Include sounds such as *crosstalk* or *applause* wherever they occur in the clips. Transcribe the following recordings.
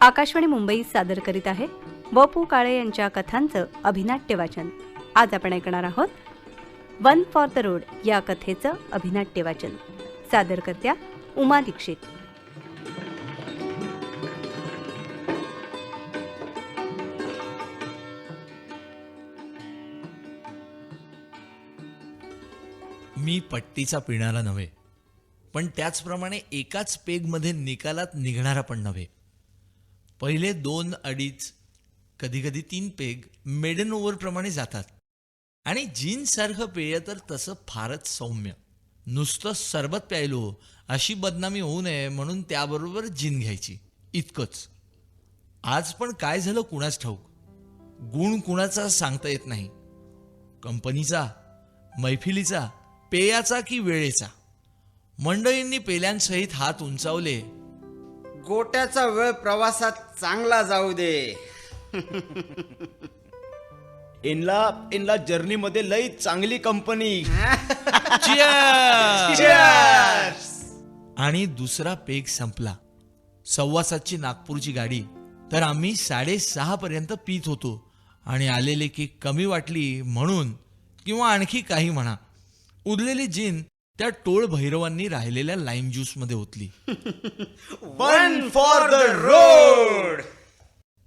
आकाशवाणी मुंबई सादर करीत आहे वपू काळे यांच्या कथांचं अभिनाट्य वाचन. आज आपण ऐकणार आहोत वन फॉर द रोड या कथेचं अभिनाट्य वाचन. सादर करत्या उमा दीक्षित. मी पट्टीचा पिणारा नव्हे पण त्याचप्रमाणे एकाच पेगमध्ये निकालात निघणारा पण नव्हे. पहिले दोन अडीच कधीकधी तीन पेग मेडन ओव्हरप्रमाणे जातात. आणि जीनसारखं पेय तर तसं फारच सौम्य. नुसतं सरबत प्यायलो अशी बदनामी होऊ नये म्हणून त्याबरोबर जीन घ्यायची. इतकंच. आज पण काय झालं कुणाच ठाऊक? गुण कुणाचा सांगता येत नाही. कंपनीचा मैफिलीचा पेयाचा की वेळेचा? मंडळींनी पेल्यांसहित हात उंचावले गोट्याचा वेळ प्रवासात चांगला जाऊ दे. इनला इनला जर्नीमध्ये लई चांगली कंपनी! *laughs* आणि दुसरा पेग संपला. सव्वा सातची नागपूरची गाडी. तर आम्ही साडेसहा पर्यंत पित होतो. आणि आलेले की कमी वाटली म्हणून किंवा आणखी काही म्हणा. उरलेली जिन त्या टोळ भैरवांनी राहिलेल्या लाईम ज्यूसमध्ये ओतली. वन फॉर द रोड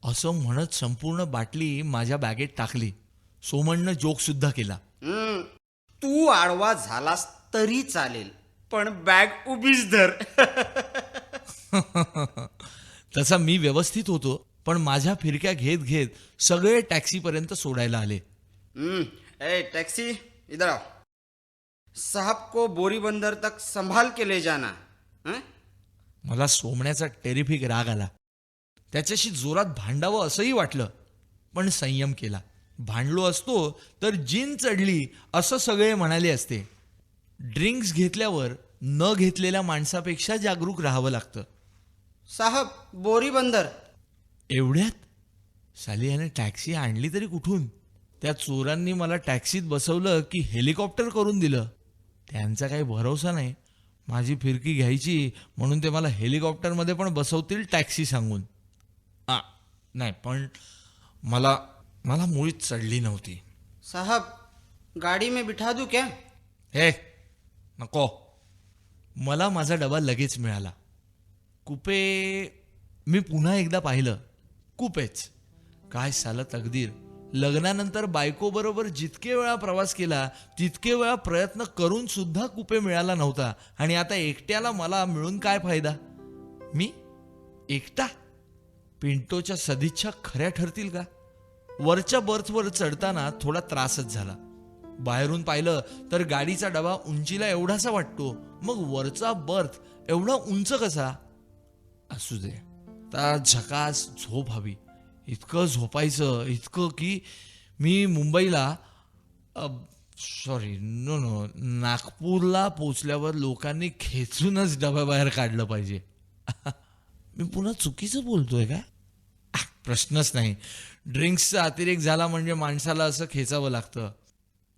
असं म्हणत संपूर्ण बाटली माझ्या बॅगेत टाकली. सोमणनं जोक सुद्धा केला. तू आडवा झालास तरी चालेल पण बॅग उभीच धर. *laughs* तसा मी व्यवस्थित होतो पण माझ्या फिरक्या घेत घेत सगळे टॅक्सीपर्यंत सोडायला आले. ए टैक्सी इधर आओ. साहब को बोरी बंदर तक संभाल के ले जाना हं? मला सोमण्याचा टेरिफिक राग आला. त्याच्याशी जोरात भांडावं असंही वाटलं पण संयम केला. भांडलो असतो तर जिन चढली असं सगळे म्हणाले असते. ड्रिंक्स घेतल्यावर न घेतलेल्या माणसापेक्षा जागरूक राहावं लागतं. साहब बोरी बंदर. एवढ्यात? साली याने टॅक्सी आणली तरी कुठून? त्या चोरांनी मला टॅक्सीत बसवलं की हेलिकॉप्टर करून दिलं. त्यांचा काही भरोसा नाही. माझी फिरकी घ्यायची म्हणून ते मला हेलिकॉप्टरमध्ये पण बसवतील टॅक्सी सांगून. आ नाही पण मला मला मुळीच चढली नव्हती. साहब गाड़ी में बिठा दूं क्या? हे नको. मला माझा डबा लगेच मिळाला. कुपे मी पुन्हा एकदा पाहिलं. कुपेच. काय साला तकदीर. लग्नानंतर बायकोबरोबर जितके वेळा प्रवास केला तितके वेळा प्रयत्न करून सुद्धा कुपे मिळाला नव्हता. आणि आता एकट्याला मला मिळून काय फायदा? मी? एकटा? पिंटोच्या सदिच्छा खऱ्या ठरतील का? वरच्या बर्थवर चढताना थोडा त्रासच झाला. बाहेरून पाहिलं तर गाडीचा डबा उंचीला एवढासा वाटतो. मग वरचा बर्थ एवढा उंच कसा? असू दे. झकास झोप हवी. इतकं झोपायचं इतकं की मी मुंबईला सॉरी नो नो नागपूरला पोचल्यावर लोकांनी खेचूनच डब्याबाहेर काढलं पाहिजे. *laughs* मी पुन्हा चुकीचं बोलतोय का? प्रश्नच नाही. ड्रिंक्सचा अतिरेक झाला म्हणजे माणसाला असं खेचावं लागतं.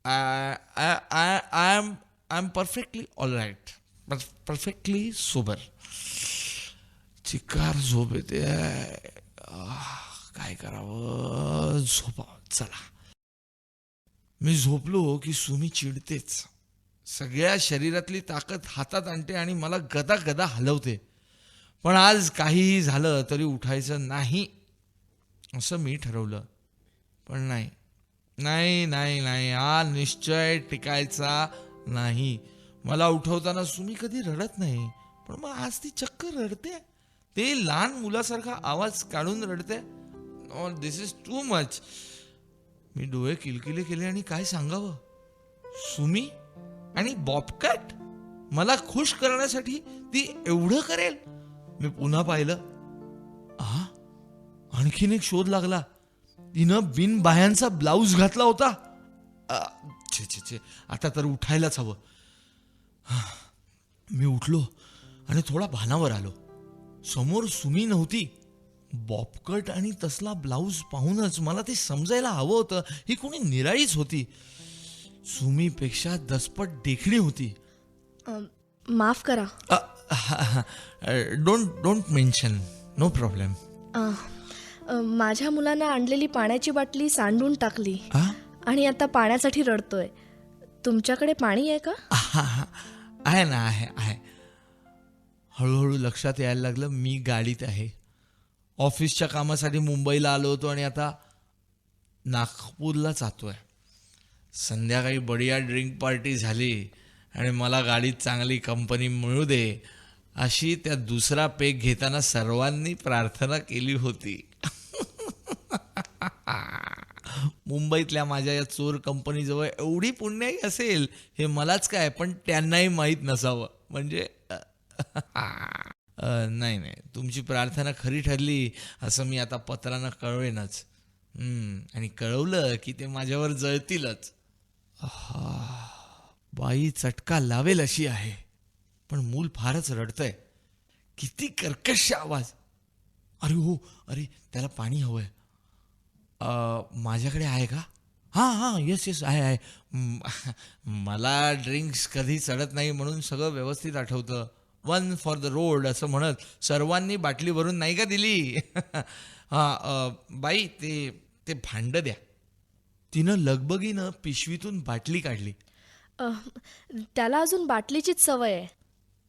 I I I I am I am perfectly all right perfectly sober चिकार झोप येते. काय करावं? झोपा चला. मी झोपलो की सुमी चिडतेच. सगळ्या शरीरातली ताकद हातात आणते आणि मला गदा गदा हलवते. पण आज काहीही झालं तरी उठायचं नाही असं मी ठरवलं. पण नाही. नाही नाही नाही. हा निश्चय टिकायचा नाही. मला उठवताना सुमी कधी रडत नाही पण मग आज ती चक्क रडते. ते लहान मुलासारखा आवाज काढून रडते. दिस इज टू मच मी डोळे किलकिले केले आणि काय सांगावं? सुमी आणि बॉबकॅट? मला खुश करण्यासाठी ती एवढं करेल? मी पुन्हा पाहिलं. आ? आणखीन एक शोध लागला. तिनं बिन बायांचा ब्लाऊज घातला होता. छे छे छे. आता तर उठायलाच हवं. मी उठलो आणि थोडा भानावर आलो. समोर सुमी नव्हती. बॉबकट आणि तसला ब्लाऊज पाहूनच मला ते समजायला हवं होतं. ही कोणी निराळीच होती. सुमीपेक्षा दसपट देखणी होती. माफ करा. Don't don't mention no problem माझ्या मुलानं आणलेली पाण्याची बाटली सांडून टाकली? आणि आता पाण्यासाठी रडतोय. तुमच्याकडे पाणी आहे का? आहा, *laughs* आहे ना आहे आहे. हळूहळू लक्षात यायला लागलं मी गाडीत आहे. ऑफिसच्या कामासाठी मुंबईला आलो होतो आणि आता नागपूरला जातोय. संध्याकाळी बढिया ड्रिंक पार्टी झाली आणि मला गाडीत चांगली कंपनी मिळू दे अशी त्या दुसरा पेक घेताना सर्वांनी प्रार्थना केली होती. *laughs* मुंबईतल्या माझ्या या चोर कंपनीजवळ एवढी पुण्याही असेल हे मलाच काय पण त्यांनाही माहीत नसावं. म्हणजे नाही नाही. तुमची प्रार्थना खरी ठरली असं मी आता पत्रानं कळवेनच. आणि कळवलं की ते माझ्यावर जळतीलच. बाई चटका लावेल अशी आहे. पण मूल फारच रडतंय. किती कर्कश आवाज. अरे हो अरे त्याला पाणी हवंय. माझ्याकडे आहे का? हां हां. येस येस आहे आहे. *laughs* मला ड्रिंक्स कधी चढत नाही म्हणून सगळं व्यवस्थित आठवतं. वन फॉर द रोड असं म्हणत सर्वांनी बाटली भरून नाही का दिली? *laughs* हां बाई ते ते भांडं द्या. तिनं लगबगीनं पिशवीतून बाटली काढली. त्याला अजून बाटलीचीच सवय आहे.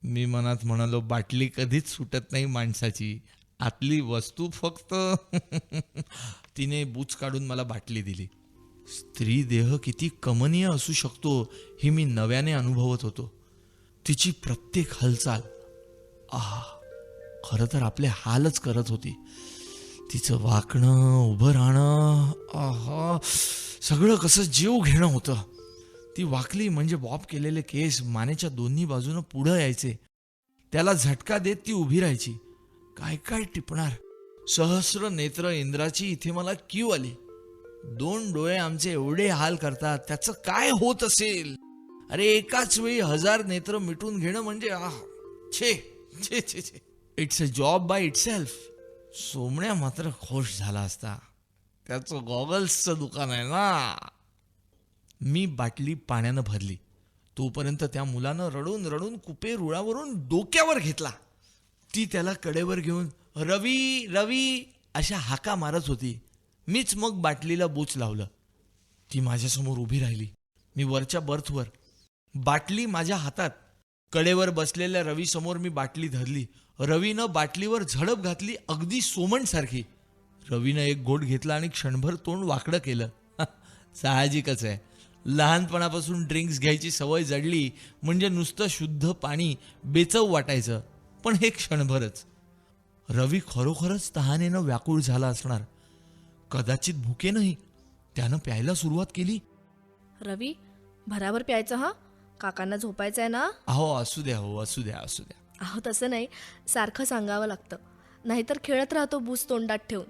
मी मनात म्हणालो बाटली कधीच सुटत नाही माणसाची. आतली वस्तू फक्त. *laughs* तिने बूच काढून मला बाटली दिली. स्त्री देह किती कमनीय असू शकतो हे मी नव्याने अनुभवत होतो. तिची प्रत्येक हालचाल आहा खरं तर आपले हालच करत होती. तिचं वाकणं उभं राहणं आहा सगळं कसं जीव घेणं होतं. ती वाकली म्हणजे बॉब केलेले केस मानेच्या दोन्ही बाजूनं पुढं यायचे. त्याला झटका देत ती उभी राहायची. काय काय टिपणार? सहस्र नेत्र इंद्राची इथे मला क्यू आली. दोन डोळे आमचे एवढे हाल करतात त्याचं काय होत असेल? अरे एकाच वेळी हजार नेत्र मिटून घेणं म्हणजे आह छे छे छे छे. It's a job by itself सोमण्या मात्र खुश झाला असता. त्याचं गॉगल्सचं दुकान आहे ना. मी बाटली पाण्यानं भरली. तोपर्यंत त्या मुलानं रडून रडून कुपे रुळावरून डोक्यावर घेतला. ती त्याला कडेवर घेऊन रवी रवी अशा हाका मारत होती. मीच मग बाटलीला बोच लावलं. ती माझ्यासमोर उभी राहिली. मी वरच्या बर्थवर बाटली माझ्या हातात. कडेवर बसलेल्या रवीसमोर मी बाटली धरली. रवीनं बाटलीवर झडप घातली अगदी सोमणसारखी. रवीनं एक घोट घेतला आणि क्षणभर तोंड वाकडं केलं. साहजिकच आहे. लहानपणापासून ड्रिंक्स घ्यायची सवय जडली म्हणजे नुसतं शुद्ध पाणी बेचव वाटायचं पण हे क्षणभरच. रवी खरोखरच तहानेनं व्याकुळ झाला असणार. कदाचित भुकेनंही त्यानं प्यायला सुरुवात केली. रवी भरावर प्यायचं हा? काकांना झोपायचं आहे ना? अहो असू द्या हो असू द्या असू द्या. अहो तसं नाही. सारखं सांगावं लागतं. नाहीतर खेळत राहतो बूस तोंडात ठेवून.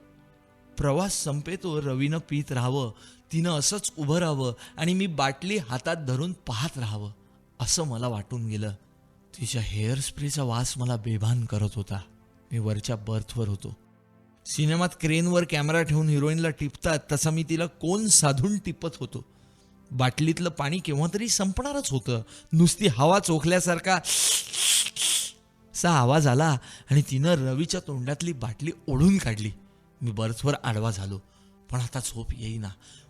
प्रवास संपेतो रवीनं पीत राहावं. तिनं असंच उभं राहावं आणि मी बाटली हातात धरून पाहत राहावं असं मला वाटून गेलं. तिच्या हेअर स्प्रेचा वास मला बेभान करत होता. मी वरच्या बर्थवर होतो. सिनेमात क्रेनवर कॅमेरा ठेवून हिरोईनला टिपतात तसा मी तिला कोण साधून टिपत होतो? बाटलीतलं पाणी केव्हा तरी संपणारच होतं. नुसती हवा चोखल्यासारखा सा आवाज आला आणि तिनं रवीच्या तोंडातली बाटली ओढून काढली. मी बर्थवर आडवा झालो. पण आता झोप येईना.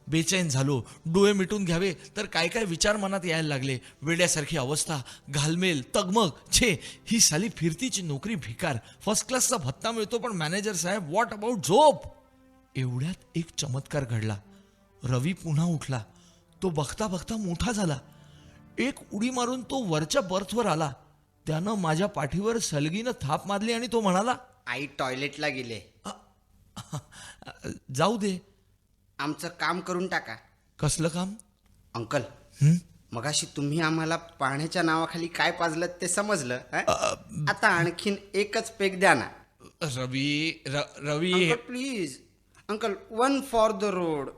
बेचैन झालो. डोळे मिटून घ्यावे तर काय काय विचार मनात यायला लागले. वेड्यासारखी अवस्था घालमेल तगमग. छे ही साली फिरतीची नोकरी भिकार. फर्स्ट क्लासचा भत्ता मिळतो पण मॅनेजर साहेब व्हॉट अबाउट झोप एवढ्यात एक चमत्कार घडला. रवी पुन्हा उठला. तो बघता बघता मोठा झाला. एक उडी मारून तो वरच्या बर्थवर आला. त्यानं माझ्या पाठीवर सलगीनं थाप मारली आणि तो म्हणाला आई टॉयलेटला गेले. जाऊ दे. आमचं काम करून टाका. कसलं काम? अंकल हं? मगाशी तुम्ही आम्हाला पाण्याच्या नावाखाली काय पाजलं ते समजलं हं? आता आणखीन एकच पेक द्या ना. रवी र- Ravi. Uncle please. Uncle one for the road.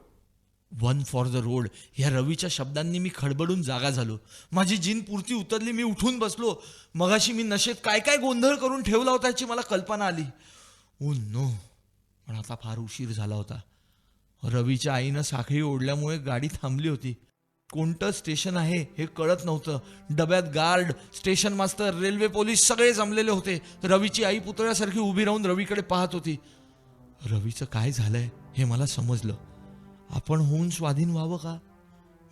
One for the road ह्या रवीच्या शब्दांनी मी खडबडून जागा झालो. माझी जीन पुरती उतरली मी उठून बसलो. मगाशी मी नशेत काय काय गोंधळ करून ठेवला होता याची मला कल्पना आली. Oh no. पण आता फार उशीर झाला होता. रवीच्या आईनं साखळी ओढल्यामुळे गाडी थांबली होती. कोणतं स्टेशन आहे हे कळत नव्हतं. डब्यात guard station master railway police सगळे जमलेले होते. रवीची आई पुतळ्यासारखी उभी राहून रवीकडे पाहत होती. रवीचं काय झालंय हे मला समजलं. आपण होऊन स्वाधीन व्हावं का?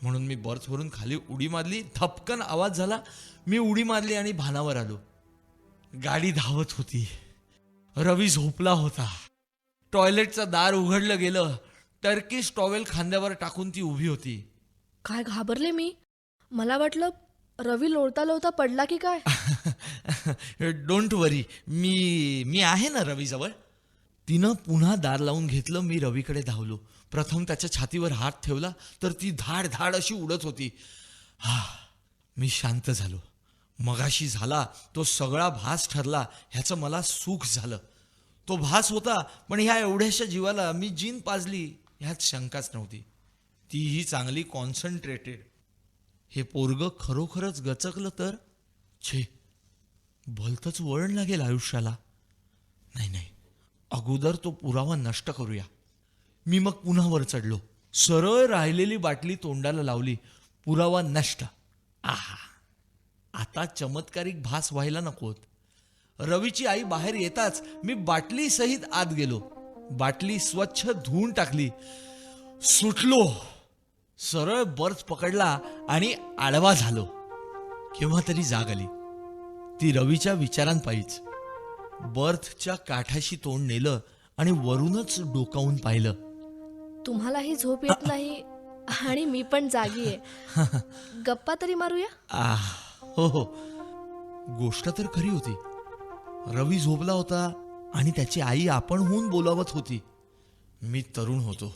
म्हणून मी बर्थवरून खाली उडी मारली. धपकन आवाज झाला. मी उडी मारली आणि भानावर आलो. गाडी धावत होती. रवी झोपला होता. टॉयलेटचं दार उघडलं गेलं. टर्किश टॉवेल खांद्यावर टाकून ती उभी होती. काय घाबरले मी? मला वाटलं रवी लोळता लोळता पडला की काय? *laughs* डोंट वरी मी मी आहे ना रवीजवळ. तिनं पुन्हा दार लावून घेतलं. मी रवीकडे धावलो. प्रथम त्याच्या छातीवर हात ठेवला तर ती धाड धाड अशी उडत होती. हा मी शांत झालो. मगाशी झाला तो सगळा भास ठरला ह्याचं मला सुख झालं. तो भास होता पण ह्या एवढ्याशा जीवाला मी जीन पाजली ह्यात शंकाच नव्हती. तीही चांगली कॉन्सन्ट्रेटेड हे पोरग खरोखरच गचकलं तर? छे भलतंच वळण लागेल आयुष्याला. नाही नाही अगोदर तो पुरावा नष्ट करूया. मी मग पुन्हा वर चढलो. सरळ राहिलेली बाटली तोंडाला लावली. पुरावा नष्ट. आहा. आता चमत्कारिक भास व्हायला नकोत रवीची आई बाहेर येताच मी बाटली सहित आत गेलो. बाटली स्वच्छ धुवून टाकली. सुटलो. सरळ बर्थ पकडला आणि आडवा झालो. केव्हा तरी जाग आली. ती रवीच्या विचारांपायीच बर्थच्या काठाशी तोंड नेलं आणि वरूनच डोकावून पाहिलं. तुम्हालाही झोप येत नाही आणि मी पण जागी आहे *laughs* गप्पा तरी मारूया? हो हो. गोष्ट तर खरी होती. रवी झोपला होता आणि त्याची आई आपण होऊन बोलावत होती. मी तरुण होतो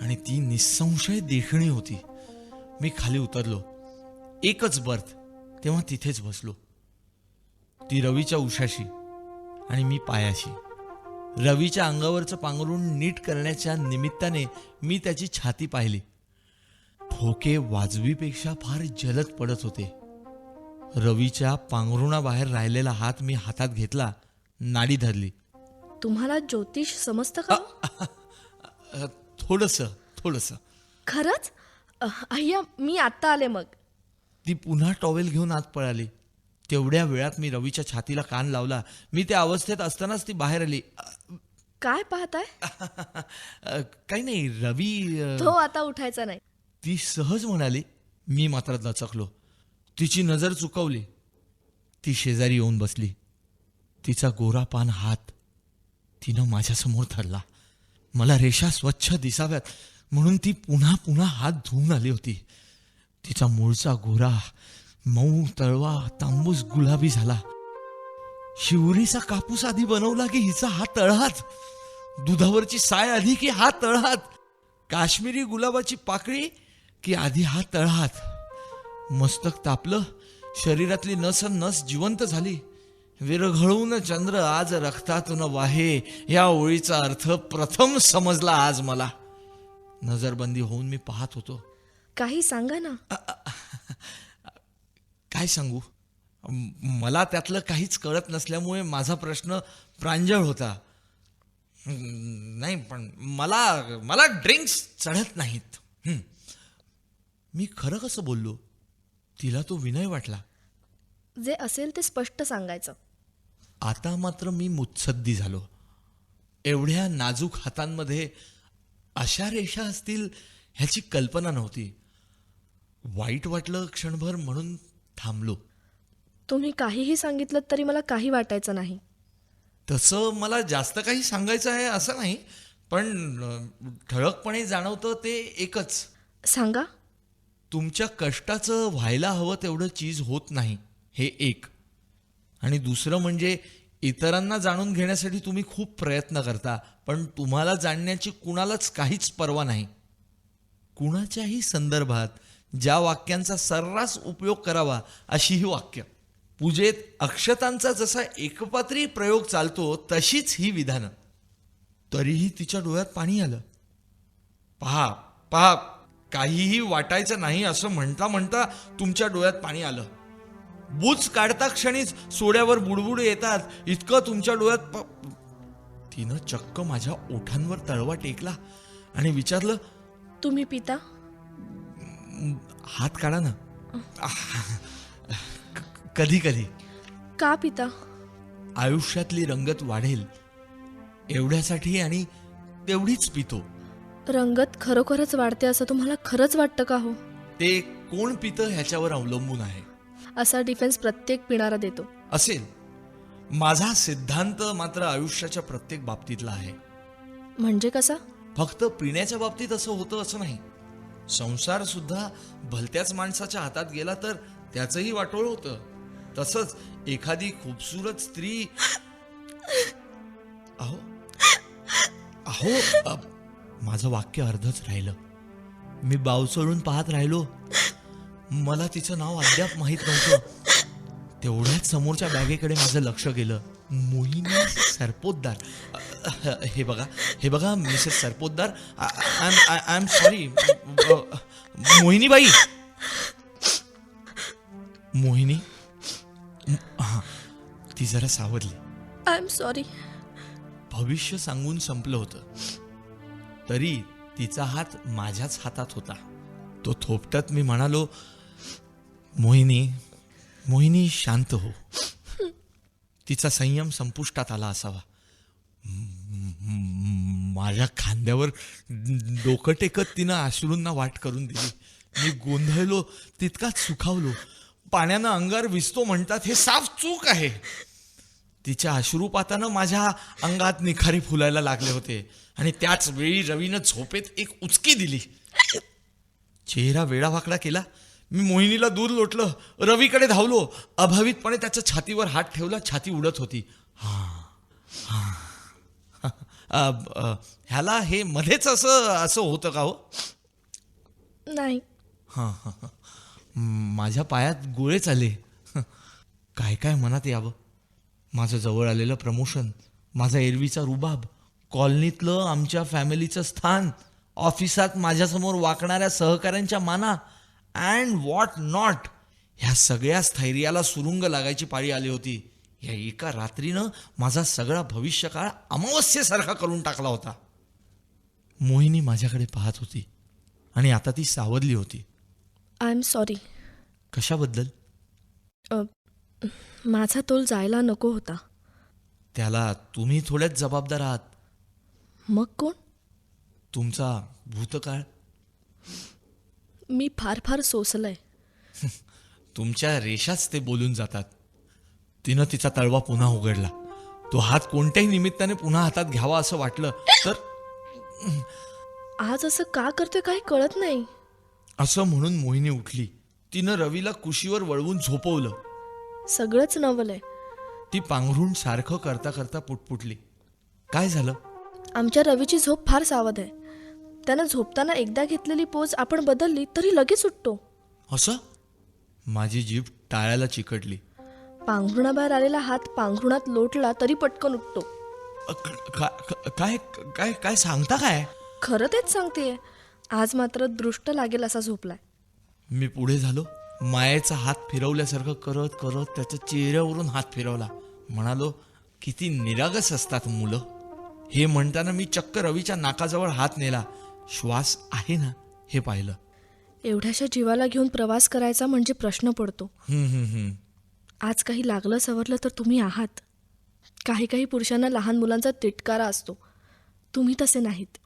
आणि ती निसंशय देखणी होती. मी खाली उतरलो. एकच बर्थ तेव्हा तिथेच बसलो. ती रवीच्या उशाशी आणि मी पायाशी. रवीच्या अंगावरचं पांघरून नीट करण्याच्या निमित्ताने मी त्याची छाती पाहिली. ठोके वाजवीपेक्षा फार जलद पडत होते. रवीच्या पांघरुणाबाहेर राहिलेला हात मी हातात घेतला नाडी धरली. तुम्हाला ज्योतिष समजतं का? थोडंसं थोडंसं. खरंच? अय्या मी आत्ता आले मग. ती पुन्हा टॉवेल घेऊन आत पळाली. तेवढ्या वेळात मी रवीच्या छातीला कान लावला. मी त्या अवस्थेत असतानाच ती बाहेर आली. काय पाहताय? *laughs* काही नाही रवी अ, तो आता उठायचा नाही. ती सहज म्हणाली मी मात्र दचकलो तिची नजर चुकवली. ती शेजारी येऊन बसली. तिचा गोरा पान हात तिनं माझ्यासमोर धरला. मला रेषा स्वच्छ दिसाव्यात म्हणून ती पुन्हा पुन्हा हात धुवून आली होती. तिचा मूळचा गोरा मऊ तळवा तांबूस गुलाबी झाला. शिवरीचा कापूस आधी बनवला की हिचा हा तळहात. दुधावरची साय आधी की हा तळहात. काश्मीरी गुलाबाची पाकळी की आधी हा तळहात. मस्तक तापलं शरीरातली नस नस जिवंत झाली. विरघळून चंद्र आज रक्तातून वाहे या ओळीचा अर्थ प्रथम समजला आज मला. नजरबंदी होऊन मी पाहत होतो. काही सांगा ना. काय सांगू? मला त्यातलं काहीच कळत नसल्यामुळे माझा प्रश्न प्रांजळ होता. नाही पण मला मला ड्रिंक्स चढत नाहीत. मी खरं कसं बोललो? तिला तो विनय वाटला. जे असेल ते स्पष्ट सांगायचं. आता मात्र मी मुत्सद्दी झालो. एवढ्या नाजूक हातांमध्ये अशा रेषा असतील ह्याची कल्पना नव्हती. वाईट वाटलं क्षणभर म्हणून थांबलो. तुम्ही काहीही सांगितलं तरी मला काही वाटायचं नाही. तसं मला जास्त काही सांगायचं आहे असं नाही पण ठळकपणे जाणवतं ते एकच. सांगा. तुमच्या कष्टाचं व्हायला हवं तेवढं चीज होत नाही हे एक. आणि दुसरं म्हणजे इतरांना जाणून घेण्यासाठी तुम्ही खूप प्रयत्न करता पण तुम्हाला जाणण्याची कुणालाच काहीच पर्वा नाही. कुणाच्याही संदर्भात ज्या वाक्यांचा सर्रास उपयोग करावा अशी ही वाक्य. पूजेत अक्षतांचा जसा एकपात्री प्रयोग चालतो तशीच ही विधानं. तरीही तिच्या डोळ्यात पाणी आलं. पहा पहा काहीही वाटायचं नाही असं म्हणता म्हणता तुमच्या डोळ्यात पाणी आलं. बुच काढता क्षणीच सोड्यावर बुडबुड येतात. इतकं तुमच्या डोळ्यात प- तिनं चक्क माझ्या ओठांवर तळवा टेकला आणि विचारलं तुम्ही पिता? हात काढा ना. कधी कधी का पिता? आयुष्यातली रंगत वाढेल एवढ्यासाठी आणि तेवढीच पितो. रंगत खरोखरच वाढते असं तुम्हाला खरंच वाटतं का हो? ते कोण पितं ह्याच्यावर अवलंबून आहे. असा डिफेन्स प्रत्येक पिणारा देतो. असेल. माझा सिद्धांत मात्र आयुष्याच्या प्रत्येक बाबतीतला आहे. म्हणजे कसा? फक्त पिण्याच्या बाबतीत असं होतं असं नाही. संसार सुद्धा भलत्याच माणसाच्या हातात गेला तर त्याचंही वाटोळ होतं. तसंच एखादी खूपसूरत स्त्री अहो. अहो माझं वाक्य अर्धच राहिलं. मी बावचळून पाहत राहिलो. मला तिचं नाव अद्याप माहीत नव्हतं. तेवढ्याच समोरच्या बॅगेकडे माझं लक्ष गेलं. मोहिनी सरपोतदार हे बघा हे बघा Mrs Sarpotdar I am sorry मोहिनीबाई Mohini हा ती जरा सावरली. आय एम सॉरी भविष्य सांगून संपलं होतं. तरी तिचा हात माझ्याच हातात होता. तो थोपटत मी म्हणालो मोहिनी मोहिनी शांत हो. तिचा संयम संपुष्टात आला असावा. माझ्या खांद्यावर डोकं टेकत तिनं अश्रूंना वाट करून दिली. मी गोंधळलो तितकाच सुखावलो. पाण्यानं अंगार विसतो म्हणतात हे साफ चूक आहे. तिच्या अश्रुपातानं माझ्या अंगात निखारी फुलायला लागले होते आणि त्याच वेळी रवीनं झोपेत एक उचकी दिली. चेहरा वेडावाकडा केला. मी मोहिनीला दूर लोटलं रवीकडे धावलो. अभावितपणे त्याच्या छातीवर हात ठेवला छाती उडत होती. हा हा. *laughs* ह्याला हे मध्येच असं असं होतं का हो? नाही. हां हां हां. माझ्या पायात गोळेच आले काय काय मनात यावं? माझं जवळ आलेलं प्रमोशन माझा एरवीचा रुबाब कॉलनीतलं आमच्या फॅमिलीचं स्थान ऑफिसात माझ्यासमोर वाकणाऱ्या सहकाऱ्यांच्या माना अँड वॉट नॉट ह्या सगळ्या स्थैर्याला सुरुंग लागायची पाळी आली होती. या एका रात्रीनं माझा सगळा भविष्यकाळ अमावस्येसारखा करून टाकला होता. मोहिनी माझ्याकडे पाहत होती आणि आता ती सावरली होती. आय एम सॉरी कशाबद्दल माझा तोल जायला नको होता. त्याला तुम्ही थोड्याच जबाबदार आहात. मग कोण? तुमचा भूतकाळ? मी फार फार सोसलंय. *laughs* तुमच्या रेषाच ते बोलून जातात. तिनं तिचा तळवा पुन्हा उघडला. तो हात कोणत्याही निमित्ताने पुन्हा हातात घ्यावा असं वाटलं तर *clears throat* आज असं का करते काही कळत नाही. असं म्हणून मोहिनी उठली. तिनं रवीला कुशीवर वळवून झोपवलं. सगळंच नवलंय. ती पांघरून सारखं करता करता पुटपुटली. काय झालं? आमच्या रवीची झोप फार सावध आहे. त्यानं झोपताना एकदा घेतलेली पोज आपण बदलली तरी लगेच उठतो असं? माझी जीभ टाळ्याला चिकटली. पांघरुणाबाहेर आलेला हात पांघरुणात लोटला तरी पटकन उठतो. अ, क- का- काय काय काय सांगता काय? खरं तेच सांगतेय. आज मात्र दृष्ट लागेल असा झोपलाय. मी पुढे झालो. मायेचा हात फिरवल्यासारखं करत करत त्याच्या चेहऱ्यावरून हात फिरवला. म्हणालो किती निरागस असतात मुलं. हे म्हणताना मी चक्क रवीच्या नाकाजवळ हात नेला. श्वास आहे ना हे पाहिलं. एवढ्याशा जीवाला घेऊन प्रवास करायचा म्हणजे प्रश्न पडतो. आज काही लागलं सवरलं तर तुम्ही आहात. काही काही पुरुषांना लहान मुलांचा तिटकारा असतो. तुम्ही तसे नाहीत.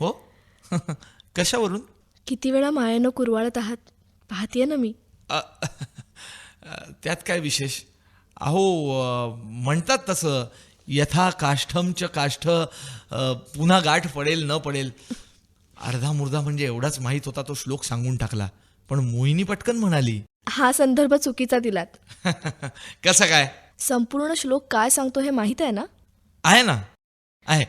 हो? *laughs* कशावरून? किती वेळा मायेनं कुरवाळत आहात? पाहतीये ना मी. *laughs* त्यात काय विशेष? अहो म्हणतात तसं यथा काष्ठमच काष्ठ पुन्हा गाठ पडेल न पडेल. अर्धा मुर्धा म्हणजे एवढाच माहीत होता तो श्लोक सांगून टाकला. पण मोहिनी पटकन म्हणाली. हा संदर्भ चुकीचा दिलात. *laughs* कसं काय? संपूर्ण श्लोक काय सांगतो हे माहीत आहे ना? आहे ना? आहे.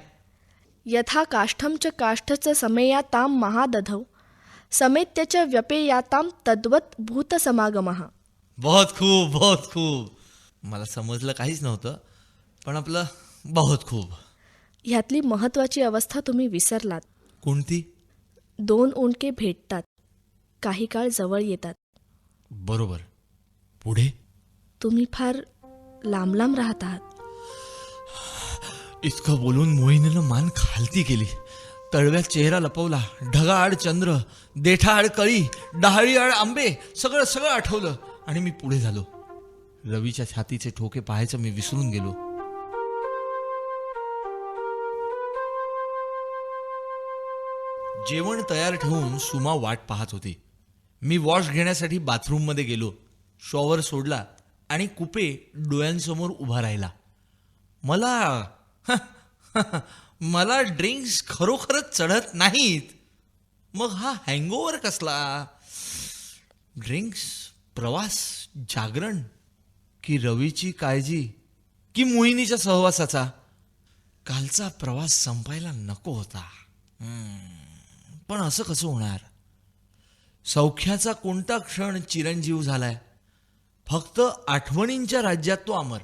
यथा काष्ठम च काष्ठच समेयाताम महादधौ समेत्यच व्यपेयाताम तद्वत भूतसमागमः। बहुत खूप बहुत खूप. मला समजलं काहीच नव्हतं पण आपलं बहुत खूप. ह्यातली महत्वाची अवस्था तुम्ही विसरलात. कोणती? दोन ओंडके भेटतात. काही काळ जवळ येतात. बरोबर. पुढे? तुम्ही फार लांब लांब राहत आहात. इतकं बोलून मोहिनीनं मान खालती केली. तळव्यात चेहरा लपवला. ढगाआड चंद्र देठाआड कळी डहाळी आड आंबे सगळं सगळं आठवलं. आणि मी पुढे झालो. रवीच्या छातीचे ठोके पाहायचं मी विसरून गेलो. जेवण तयार ठेवून सुमा वाट पाहत होती. मी वॉश घेण्यासाठी बाथरूममध्ये गेलो. शॉवर सोडला आणि कुपे डोळ्यांसमोर उभा राहिला. मला *laughs* मला ड्रिंक्स खरोखरच चढत नाहीत. मग हा हँगओव्हर कसला? ड्रिंक्स प्रवास जागरण की रवीची काळजी की मोहिनीच्या सहवासाचा? कालचा प्रवास संपायला नको होता. पण असं कसं होणार? सौख्याचा कोणता क्षण चिरंजीव झालाय? फक्त आठवणींच्या राज्यात तो अमर.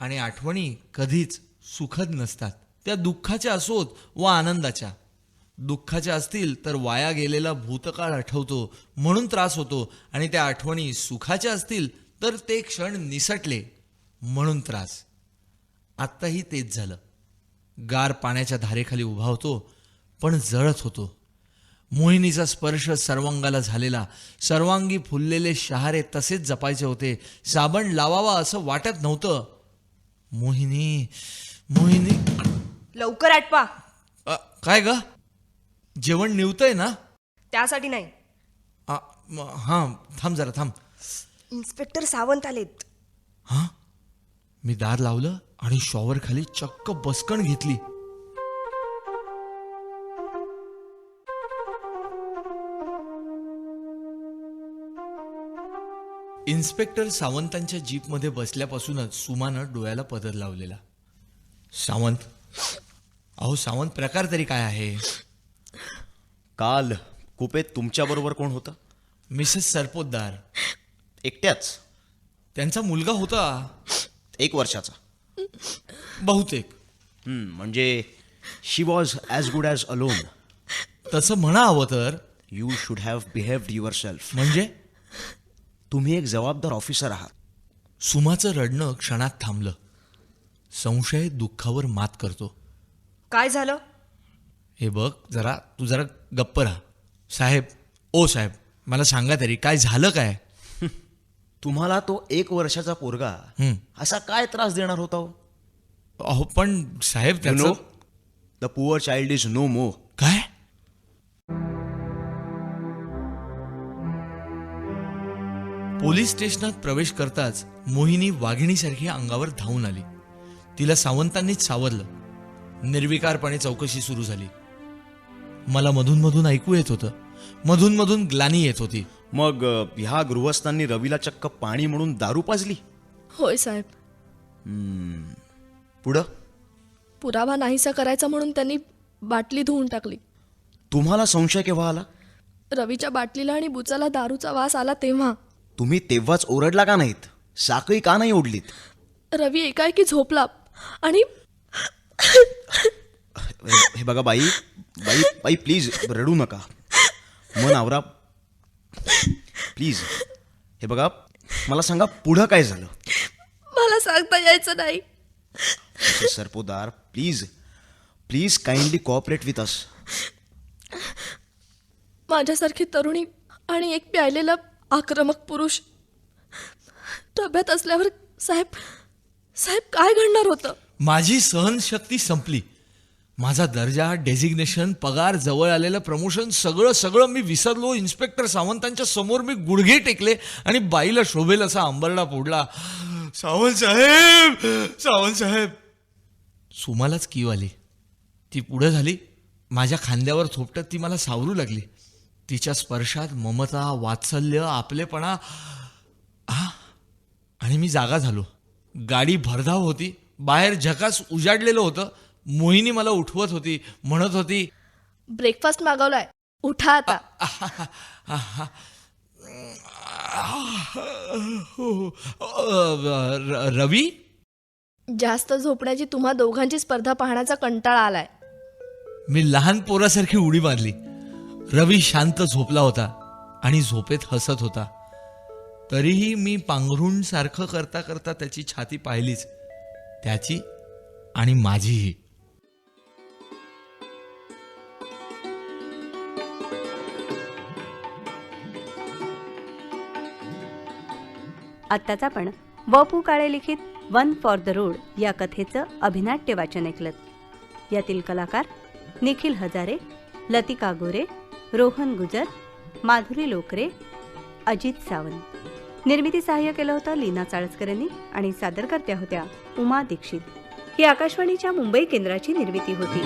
आणि आठवणी कधीच सुखद नसतात. त्या दुःखाच्या असोत व आनंदाच्या. दुःखाच्या असतील तर वाया गेलेला भूतकाळ आठवतो म्हणून त्रास होतो. आणि त्या आठवणी सुखाच्या असतील तर ते क्षण निसटले म्हणून त्रास. आत्ताही तेच झालं. गार पाण्याच्या धारेखाली उभा होतो पण जळत होतो. मोहिनीचा स्पर्श सर्वांगाला झालेला. सर्वांगी फुललेले शहारे तसेच जपायचे होते. साबण लावावा असं वाटत नव्हतं. मोहिनी मोहिनी. लवकर आटपा. अ, काय ग? जेवण निवतंय ना? त्यासाठी नाही. आ, म- हां थांब जरा थांब. इन्स्पेक्टर सावंत आलेत. हां? मी दार लावलं आणि शॉवर खाली चक्क बसकण घेतली. इन्स्पेक्टर सावंतांच्या जीपमध्ये बसल्यापासूनच सुमानं डोळ्याला पदर लावलेला. सावंत अहो सावंत प्रकार तरी काय आहे? काल कुपेत तुमच्याबरोबर कोण होतं? मिसेस सरपोतदार. एकट्याच? त्यांचा मुलगा होता. एक वर्षाचा. बहुतेक. हम्म, म्हणजे she was as good as alone तसं म्हणा हवं तर you should have behaved yourself म्हणजे? तुम्ही एक जबाबदार ऑफिसर आहात. सुमाचं रडणं क्षणात थांबलं. संशय दुःखावर मात करतो. काय झालं? हे बघ जरा तू जरा गप्प राहा. साहेब ओ साहेब मला सांगा तरी काय झालं काय? *laughs* तुम्हाला तो एक वर्षाचा पोरगा. असा काय त्रास देणार होता हो? अहो पण साहेब the poor child is no more police स्टेशनात प्रवेश करताच मोहिनी वाघिणीसारखी अंगावर धावून आली. तिला सावंतांनीच सावरलं. निर्विकारपणे चौकशी सुरू झाली. मला मधून मधून ऐकू येत होतं. मधून मधून ग्लानी येत होती. मग ह्या गृहस्थांनी रवीला चक्क पाणी म्हणून दारू पाजली? होय साहेब. पुढं? पुरावा नाहीसा करायचा म्हणून त्यांनी बाटली धुवून टाकली. तुम्हाला संशय केव्हा आला? रवीच्या बाटलीला आणि बुचाला दारूचा वास आला तेव्हा. तुम्ही तेव्हाच ओरडला का नाहीत? साखळी का नाही ओढलीत? रवी एकाएकी झोपला आणि हे बघा बाई बाई बाई प्लीज रडू नका. मन आवरा प्लीज हे बघा मला सांगा पुढं काय झालं? मला सांगता यायचं नाही. Sarpotdar please please kindly cooperate with us माझ्यासारखी तरुणी आणि एक प्यायलेला आक्रमक पुरुष. डब्यात असल्यावर साहेब साहेब काय घडणार होतं? माझी सहनशक्ती संपली. माझा दर्जा डेझिग्नेशन पगार जवळ आलेलं प्रमोशन सगळं सगळं मी विसरलो. इन्स्पेक्टर सावंतांच्या समोर मी गुडघे टेकले आणि बाईला शोभेल असा अंबरडा फोडला. सावंत साहेब सावंत साहेब. सुमालाच कीव आली. ती पुढं झाली. माझ्या खांद्यावर थोपटत ती मला सावरू लागली. तिच्या स्पर्शात ममता वात्सल्य आपलेपणा आणि मी जागा झालो. गाडी भरधाव होती. बाहेर झकास उजाडलेलं होतं. मोहिनी मला उठवत होती म्हणत होती ब्रेकफास्ट मागवलाय. उठा आता. "अ, र- रवी? जास्त झोपण्याची तुम्हा दोघांची स्पर्धा पाहण्याचा कंटाळा आलाय. मी लहान पोरासारखी उडी बांधली रवी शांत झोपला होता आणि झोपेत हसत होता. तरीही मी पांघरुण सारखं करता करता त्याची छाती पाहिलीच. त्याची आणि माझीही. आत्ताच आपण व पु काळे लिखित वन फॉर द रोड या कथेचं अभिनाट्य वाचन ऐकलं यातील कलाकार निखिल हजारे लतिका गोरे रोहन गुजर माधुरी लोकरे अजित सावंत. निर्मिती सहाय्य केलं होतं लीना चाळसकर यांनी आणि सादरकर्त्या होत्या उमा दीक्षित. ही आकाशवाणीच्या मुंबई केंद्राची निर्मिती होती.